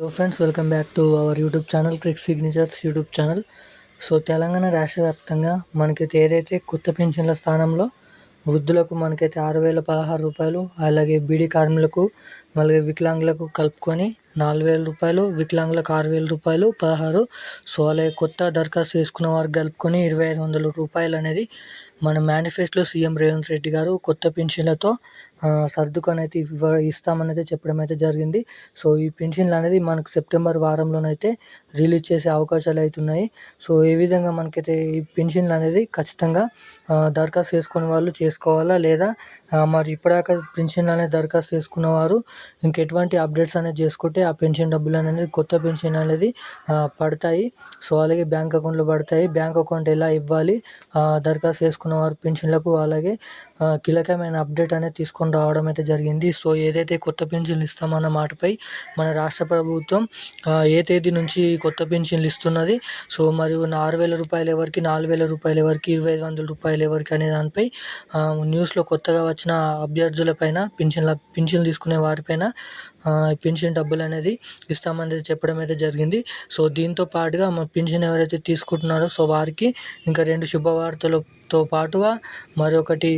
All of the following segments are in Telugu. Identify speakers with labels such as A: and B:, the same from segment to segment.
A: Hello friends welcome back to our YouTube channel Crick Signatures YouTube channel so Telangana రాష్ట్ర వ్యాప్తంగా మనకైతే ఏదైతే కొత్త పెన్షన్ల స్థానంలో వృద్ధులకు మనకైతే ఆరు వేల పదహారు రూపాయలు అలాగే బీడీ కార్మికులకు మళ్ళీ వికలాంగులకు కలుపుకొని నాలుగు వేల రూపాయలు వికలాంగులకు ఆరు వేల రూపాయలు పదహారు. సో అలాగే కొత్త దరఖాస్తు చేసుకున్న వారికి కలుపుకొని ఇరవై ఐదు వందల రూపాయలు అనేది మన మేనిఫెస్టోలో సీఎం రేవంత్ రెడ్డి గారు కొత్త పెన్షన్లతో సర్దుకొని అయితే ఇవ్వ ఇస్తామని అయితే చెప్పడం అయితే జరిగింది. సో ఈ పెన్షన్లు అనేది మనకు సెప్టెంబర్ వారంలోనైతే రిలీజ్ చేసే అవకాశాలు అయితే ఉన్నాయి సో ఏ విధంగా మనకైతే ఈ పెన్షన్లు అనేది ఖచ్చితంగా దరఖాస్తు చేసుకునే వాళ్ళు చేసుకోవాలా లేదా? మరి ఇప్పటిదాకా పెన్షన్ అనేది దరఖాస్తు చేసుకున్నవారు ఇంకెటువంటి అప్డేట్స్ అనేది చేసుకుంటే ఆ పెన్షన్ డబ్బులు అనేది కొత్త పెన్షన్ అనేది పడతాయి. సో అలాగే బ్యాంక్ అకౌంట్లో పడతాయి. బ్యాంక్ అకౌంట్ ఎలా ఇవ్వాలి? దరఖాస్తు చేసుకున్న వారు పెన్షన్లకు అలాగే కీలకమైన అప్డేట్ అనేది తీసుకొని రావడం అయితే జరిగింది. సో ఏదైతే కొత్త పెన్షన్లు ఇస్తామన్న మాటపై మన రాష్ట్ర ప్రభుత్వం ఏ తేదీ నుంచి కొత్త పెన్షన్లు ఇస్తున్నది? సో మరియు ఆరు వేల రూపాయలు ఎవరికి నాలుగు వేల రూపాయలు ఎవరికి ఇరవై ఐదు వందల రూపాయలు ఎవరికి అనే దానిపై న్యూస్లో కొత్తగా వచ్చిన అభ్యర్థులపైన పెన్షన్ల పెన్షన్ తీసుకునే వారిపైన పెన్షన్ డబ్బులు అనేది ఇస్తామనేది చెప్పడం అయితే జరిగింది. సో దీంతో పాటుగా మా పెన్షన్ ఎవరైతే తీసుకుంటున్నారో సో వారికి ఇంకా రెండు శుభవార్తలతో పాటుగా మరొకటి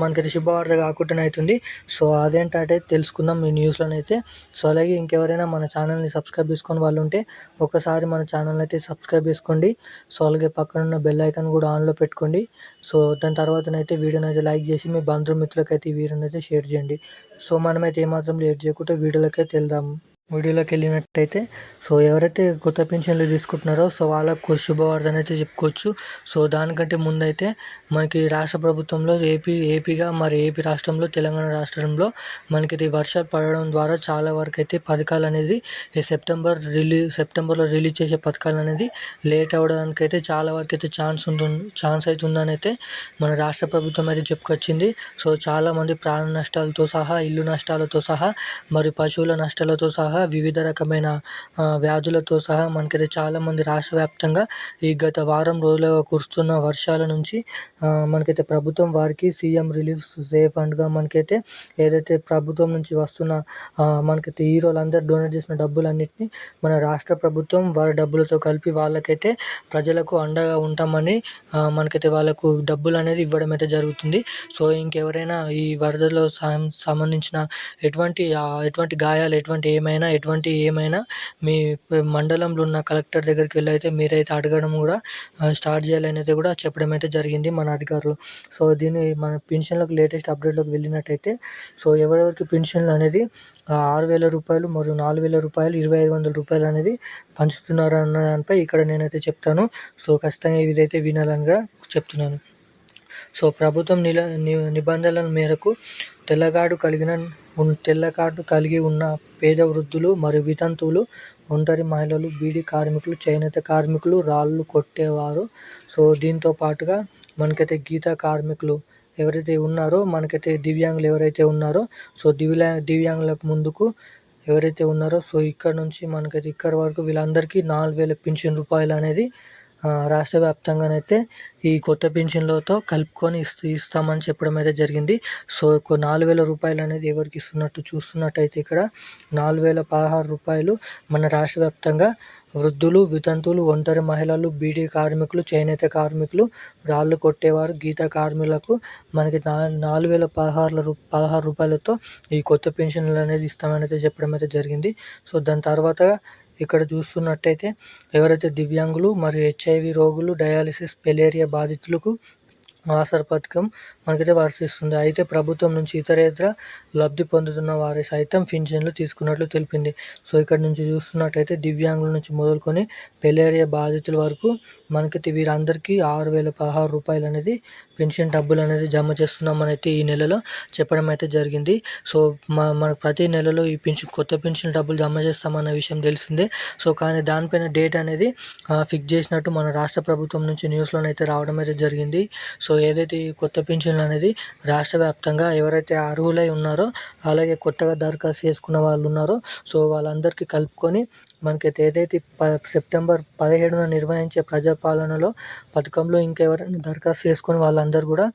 A: మనకైతే శుభవార్త కాకుండా అవుతుంది. సో అదేంటంటే తెలుసుకుందాం ఈ న్యూస్లోనైతే సో అలాగే ఇంకెవరైనా మన ఛానల్ని సబ్స్క్రైబ్ చేసుకొని వాళ్ళు ఉంటే ఒకసారి మన ఛానల్ని అయితే సబ్స్క్రైబ్ చేసుకోండి. సో అలాగే పక్కన ఉన్న బెల్ ఐకాన్ కూడా ఆన్లో పెట్టుకోండి. సో దాని తర్వాతనైతే వీడియోని అయితే లైక్ చేసి మీ బంధుమిత్రులకైతే ఈ వీడియోని అయితే షేర్ చేయండి. సో మనమైతే ఏమాత్రం లేట్ చేయకుండా వీడియోలకైతే వెళ్దాం. వీడియోలోకి వెళ్ళినట్టయితే సో ఎవరైతే కొత్త పెన్షన్లు తీసుకుంటున్నారో సో వాళ్ళకు శుభవార్తను అయితే చెప్పుకోవచ్చు. సో దానికంటే ముందైతే మనకి రాష్ట్ర ప్రభుత్వంలో ఏపీ ఏపీగా మరి ఏపీ రాష్ట్రంలో తెలంగాణ రాష్ట్రంలో మనకి వర్షాలు పడడం ద్వారా చాలా వరకు అయితే పథకాలు అనేది ఈ సెప్టెంబర్ రిలీజ్ సెప్టెంబర్లో రిలీజ్ చేసే పథకాలు అనేది లేట్ అవ్వడానికి అయితే చాలా వరకు అయితే ఛాన్స్ ఉంటుంది ఛాన్స్ అవుతుందని అయితే మన రాష్ట్ర ప్రభుత్వం అయితే చెప్పుకొచ్చింది. సో చాలామంది ప్రాణ నష్టాలతో సహా ఇల్లు నష్టాలతో సహా మరి పశువుల నష్టాలతో సహా వివిధ రకమైన వ్యాధులతో సహా మనకైతే చాలామంది రాష్ట్ర వ్యాప్తంగా ఈ గత వారం రోజులుగా కురుస్తున్న వర్షాల నుంచి మనకైతే ప్రభుత్వం వారికి సీఎం రిలీఫ్ సేఫ్ ఫండ్గా మనకైతే ఏదైతే ప్రభుత్వం నుంచి వస్తున్న మనకైతే హీరోలందరూ డొనేట్ చేసిన డబ్బులన్నింటినీ మన రాష్ట్ర ప్రభుత్వం వారి డబ్బులతో కలిపి వాళ్ళకైతే ప్రజలకు అండగా ఉంటామని మనకైతే వాళ్ళకు డబ్బులు అనేది ఇవ్వడం అయితే జరుగుతుంది. సో ఇంకెవరైనా ఈ వరదలో సంబంధించిన ఎటువంటి ఎటువంటి గాయాలు ఎటువంటి ఏమైనా ఎటువంటి ఏమైనా మీ మండలంలో ఉన్న కలెక్టర్ దగ్గరికి వెళ్ళి అయితే మీరైతే అడగడం కూడా స్టార్ట్ చేయాలని అయితే కూడా చెప్పడం అయితే జరిగింది మన అధికారులు. సో దీన్ని మన పెన్షన్లకు లేటెస్ట్ అప్డేట్లోకి వెళ్ళినట్టయితే సో ఎవరెవరికి పెన్షన్లు అనేది ఆరు వేల రూపాయలు మరియు నాలుగు వేల రూపాయలు ఇరవై ఐదు వందల రూపాయలు అనేది పంచుతున్నారు అన్న దానిపై ఇక్కడ నేనైతే చెప్తాను. సో ఖచ్చితంగా ఇదైతే వినాలనిగా చెప్తున్నాను. సో ప్రభుత్వం నిల నిబంధనల మేరకు తెల్లగాడు కలిగిన తెల్లగాడు కలిగి ఉన్న పేద వృద్ధులు మరియు వితంతువులు ఒంటరి మహిళలు బీడీ కార్మికులు చేనేత కార్మికులు రాళ్ళు కొట్టేవారు. సో దీంతో పాటుగా మనకైతే గీత కార్మికులు ఎవరైతే ఉన్నారో మనకైతే దివ్యాంగులు ఎవరైతే ఉన్నారో సో దివ్యా దివ్యాంగులకు ముందుకు ఎవరైతే ఉన్నారో సో ఇక్కడ నుంచి మనకైతే ఇక్కడ వరకు వీళ్ళందరికీ నాలుగు వేల పింఛన్ రూపాయలు అనేది రాష్ట్ర వ్యాప్తంగానైతే ఈ కొత్త పింఛన్లతో కలుపుకొని ఇస్తూ ఇస్తామని చెప్పడం అయితే జరిగింది. సో నాలుగు వేల రూపాయలు అనేది ఎవరికి ఇస్తున్నట్టు చూస్తున్నట్టయితే ఇక్కడ నాలుగు వేల పదహారు రూపాయలు మన రాష్ట్ర వ్యాప్తంగా వృద్ధులు వితంతువులు ఒంటరి మహిళలు బీడీ కార్మికులు చేనేత కార్మికులు రాళ్ళు కొట్టేవారు గీత కార్మికులకు మనకి నా నాలుగు వేల పదహారుల రూ పదహారు రూపాయలతో ఈ కొత్త పెన్షన్లు అనేది ఇస్తామని అయితే చెప్పడం అయితే జరిగింది. సో దాని తర్వాత ఇక్కడ చూస్తున్నట్టయితే ఎవరైతే దివ్యాంగులు మరియు హెచ్ఐవి రోగులు డయాలసిస్ పెలేరియా బాధితులకు ఆసర పథకం మనకైతే వర్తిస్తుంది అయితే ప్రభుత్వం నుంచి ఇతరేతర లబ్ధి పొందుతున్న వారి సైతం పింఛన్లు తీసుకున్నట్లు తెలిపింది. సో ఇక్కడ నుంచి చూస్తున్నట్టయితే దివ్యాంగుల నుంచి మొదలుకొని పెలేరియా బాధితుల వరకు మనకైతే వీరందరికీ ఆరు వేల పదహారు రూపాయలు అనేది పెన్షన్ డబ్బులు అనేది జమ చేస్తున్నామనైతే అయితే ఈ నెలలో చెప్పడం అయితే జరిగింది. సో మా మనకు ప్రతి నెలలో ఈ పెన్షన్ కొత్త పెన్షన్ డబ్బులు జమ చేస్తామన్న విషయం తెలిసిందే. సో కానీ దానిపైన డేట్ అనేది ఫిక్స్ చేసినట్టు మన రాష్ట్ర ప్రభుత్వం నుంచి న్యూస్లోనైతే రావడం అయితే జరిగింది. సో ఏదైతే ఈ కొత్త పెన్షన్ పెన్షన్లు అనేది రాష్ట్ర వ్యాప్తంగా ఎవరైతే అర్హులై ఉన్నారో అలాగే కొత్తగా దరఖాస్తు చేసుకున్న వాళ్ళు ఉన్నారో సో వాళ్ళందరికీ కలుపుకొని మనకైతే ఏదైతే ప సెప్టెంబర్ పదిహేడున నిర్వహించే ప్రజాపాలనలో పథకంలో ఇంకెవరైనా దరఖాస్తు చేసుకొని వాళ్ళందరూ కూడా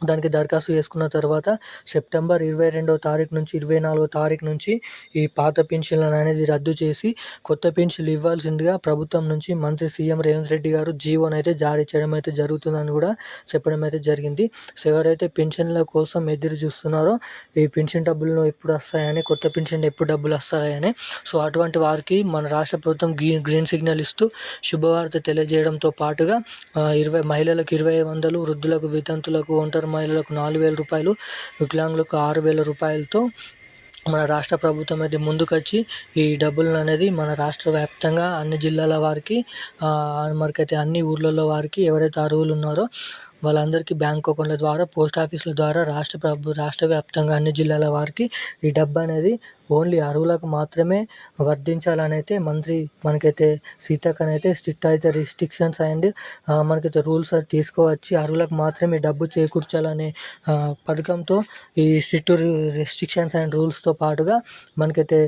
A: దానికి దరఖాస్తు చేసుకున్న తర్వాత సెప్టెంబర్ ఇరవై రెండవ తారీఖు నుంచి ఇరవై నాలుగో తారీఖు నుంచి ఈ పాత పెన్షన్లను అనేది రద్దు చేసి కొత్త పెన్షన్లు ఇవ్వాల్సిందిగా ప్రభుత్వం నుంచి మంత్రి సీఎం రేవంత్ రెడ్డి గారు జీవోని అయితే జారీ చేయడం అయితే జరుగుతుందని కూడా చెప్పడం అయితే జరిగింది. సో ఎవరైతే పెన్షన్ల కోసం ఎదురు చూస్తున్నారో ఈ పెన్షన్ డబ్బులు ఎప్పుడు వస్తాయని కొత్త పెన్షన్ ఎప్పుడు డబ్బులు వస్తాయని సో అటువంటి వారికి మన రాష్ట్ర ప్రభుత్వం గ్రీన్ గ్రీన్ సిగ్నల్ ఇస్తూ శుభవార్త తెలియజేయడంతో పాటుగా ఇరవై మహిళలకు ఇరవై వందలు వృద్ధులకు వితంతులకు ఒంటరి మహిళలకు నాలుగు వేల రూపాయలు వికలాంగులకు ఆరు వేల రూపాయలతో మన రాష్ట్ర ప్రభుత్వం అయితే ముందుకొచ్చి ఈ డబ్బులను అనేది మన రాష్ట్ర వ్యాప్తంగా అన్ని జిల్లాల వారికి మరికైతే అన్ని ఊర్లలో వారికి ఎవరైతే అర్హులు ఉన్నారో వాళ్ళందరికీ బ్యాంక్ అకౌంట్ల ద్వారా పోస్ట్ ఆఫీసుల ద్వారా రాష్ట్ర ప్రభు రాష్ట్ర వ్యాప్తంగా అన్ని జిల్లాల వారికి ఈ డబ్బు అనేది ఓన్లీ అర్హులకు మాత్రమే వర్తించాలనైతే అయితే మంత్రి మనకైతే సీతక్కని అయితే స్ట్రిక్ట్ అయితే రిస్ట్రిక్షన్స్ అండ్ మనకైతే రూల్స్ తీసుకువచ్చి అర్హులకు మాత్రమే డబ్బు చేకూర్చాలనే పథకంతో ఈ స్ట్రిక్ట్ రెస్ట్రిక్షన్స్ అండ్ రూల్స్తో పాటుగా మనకైతే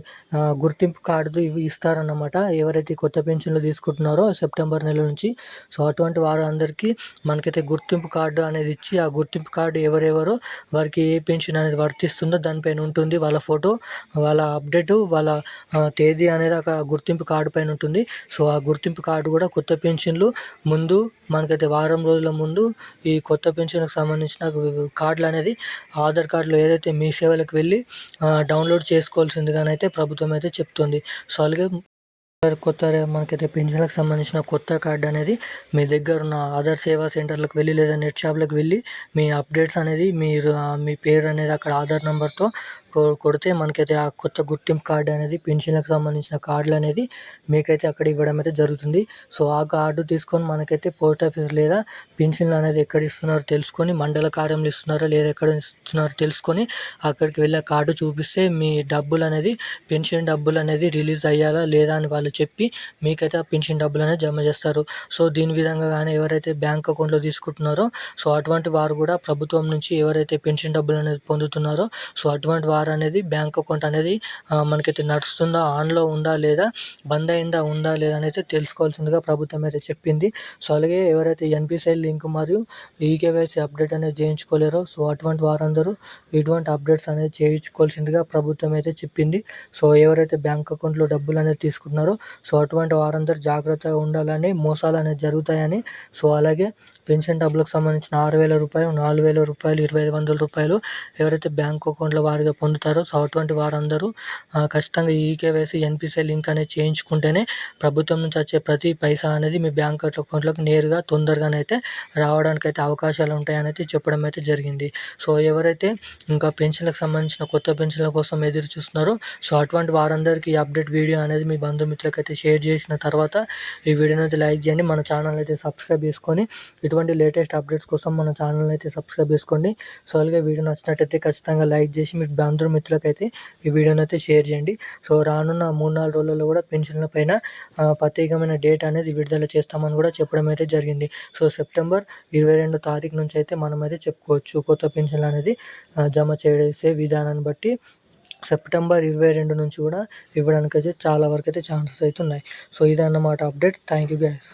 A: గుర్తింపు కార్డు ఇవి ఇస్తారన్నమాట. ఎవరైతే కొత్త పెన్షన్లు తీసుకుంటున్నారో సెప్టెంబర్ నెల నుంచి. సో అటువంటి వారందరికీ మనకైతే గుర్తింపు కార్డు అనేది ఇచ్చి ఆ గుర్తింపు కార్డు ఎవరెవరో వారికి ఏ పెన్షన్ అనేది వర్తిస్తుందో దానిపైన ఉంటుంది వాళ్ళ ఫోటో. వాళ్ళ అప్డేటు వాళ్ళ తేదీ అనేది ఒక గుర్తింపు కార్డు పైన ఉంటుంది. సో ఆ గుర్తింపు కార్డు కూడా కొత్త పెన్షన్లు ముందు మనకైతే వారం రోజుల ముందు ఈ కొత్త పెన్షన్కి సంబంధించిన కార్డులు అనేది ఆధార్ కార్డులో ఏదైతే మీ సేవలకు వెళ్ళి డౌన్లోడ్ చేసుకోవాల్సిందిగానైతే ప్రభుత్వం అయితే చెప్తుంది. సో అలాగే కొత్త మనకైతే పెన్షన్లకు సంబంధించిన కొత్త కార్డు అనేది మీ దగ్గర ఉన్న ఆధార్ సేవా సెంటర్లకు వెళ్ళి లేదా నెట్ షాప్లకు వెళ్ళి మీ అప్డేట్స్ అనేది మీరు మీ పేరు అనేది అక్కడ ఆధార్ నెంబర్తో కొడితే మనకైతే ఆ కొత్త గుర్తింపు కార్డు అనేది పెన్షన్లకు సంబంధించిన కార్డులు అనేది మీకైతే అక్కడ ఇవ్వడం అయితే జరుగుతుంది. సో ఆ కార్డు తీసుకొని మనకైతే పోస్ట్ ఆఫీస్ లేదా పెన్షన్లు అనేది ఎక్కడ ఇస్తున్నారో తెలుసుకొని మండల కార్యంలో ఇస్తున్నారో లేదా ఎక్కడ ఇస్తున్నారో తెలుసుకొని అక్కడికి వెళ్ళి ఆ కార్డు చూపిస్తే మీ డబ్బులు అనేది పెన్షన్ డబ్బులు అనేది రిలీజ్ అయ్యాలా లేదా అని వాళ్ళు చెప్పి మీకైతే ఆ పెన్షన్ డబ్బులు అనేది జమ చేస్తారు. సో దీని విధంగా కానీ ఎవరైతే బ్యాంక్ అకౌంట్లో తీసుకుంటున్నారో సో అటువంటి వారు కూడా ప్రభుత్వం నుంచి ఎవరైతే పెన్షన్ డబ్బులు అనేది పొందుతున్నారో సో అటువంటి వారు వారు అనేది బ్యాంక్ అకౌంట్ అనేది మనకైతే నడుస్తుందా ఆన్లో ఉందా లేదా బంద్ అయిందా ఉందా లేదా అనేది తెలుసుకోవాల్సిందిగా ప్రభుత్వం అయితే చెప్పింది. సో అలాగే ఎవరైతే ఎన్పిసిఐ లింక్ మరియు ఈకేవైసీ అప్డేట్ అనేది చేయించుకోలేరో సో అటువంటి వారందరూ ఇటువంటి అప్డేట్స్ అనేది చేయించుకోవాల్సిందిగా ప్రభుత్వం అయితే చెప్పింది. సో ఎవరైతే బ్యాంక్ అకౌంట్లో డబ్బులు అనేది తీసుకుంటున్నారో సో అటువంటి వారందరూ జాగ్రత్తగా ఉండాలని మోసాలు అనేది జరుగుతాయని సో అలాగే పెన్షన్ డబ్బులకు సంబంధించిన ఆరు వేల రూపాయలు నాలుగు వేల రూపాయలు ఇరవై ఐదు వందల రూపాయలు ఎవరైతే బ్యాంక్ అకౌంట్లో వారిగా పొందుతారో సో అటువంటి వారందరూ ఖచ్చితంగా ఈకేవైసీ ఎన్పిసిఐ లింక్ అనేది చేయించుకుంటేనే ప్రభుత్వం నుంచి వచ్చే ప్రతి పైసా అనేది మీ బ్యాంక్ అకౌంట్లోకి నేరుగా తొందరగానైతే రావడానికి అయితే అవకాశాలు ఉంటాయనేది చెప్పడం అయితే జరిగింది. సో ఎవరైతే ఇంకా పెన్షన్లకు సంబంధించిన కొత్త పెన్షన్ల కోసం ఎదురు చూస్తున్నారో సో అటువంటి వారందరికీ అప్డేట్ వీడియో అనేది మీ బంధుమిత్రులకు అయితే షేర్ చేసిన తర్వాత ఈ వీడియోని అయితే లైక్ చేయండి. మన ఛానల్ అయితే సబ్స్క్రైబ్ చేసుకొని ఇటువంటి ఇటువంటి లేటెస్ట్ అప్డేట్స్ కోసం మన ఛానల్ అయితే సబ్స్క్రైబ్ చేసుకోండి. సో అలాగే వీడియో నచ్చినట్టయితే ఖచ్చితంగా లైక్ చేసి మీ బంధువుల మిత్రులకైతే ఈ వీడియోని అయితే షేర్ చేయండి. సో రానున్న మూడు నాలుగు రోజులలో కూడా పెన్షన్ల పైన ప్రత్యేకమైన డేట్ అనేది విడుదల చేస్తామని కూడా చెప్పడం అయితే జరిగింది. సో సెప్టెంబర్ ఇరవై రెండు తారీఖు నుంచి అయితే మనం అయితే చెప్పుకోవచ్చు. కొత్త పెన్షన్లు అనేది జమ చేసే విధానాన్ని బట్టి సెప్టెంబర్ ఇరవై రెండు నుంచి కూడా ఇవ్వడానికి అయితే చాలా వరకు అయితే ఛాన్సెస్ అయితే ఉన్నాయి. సో ఇదన్నమాట అప్డేట్. Thank you guys.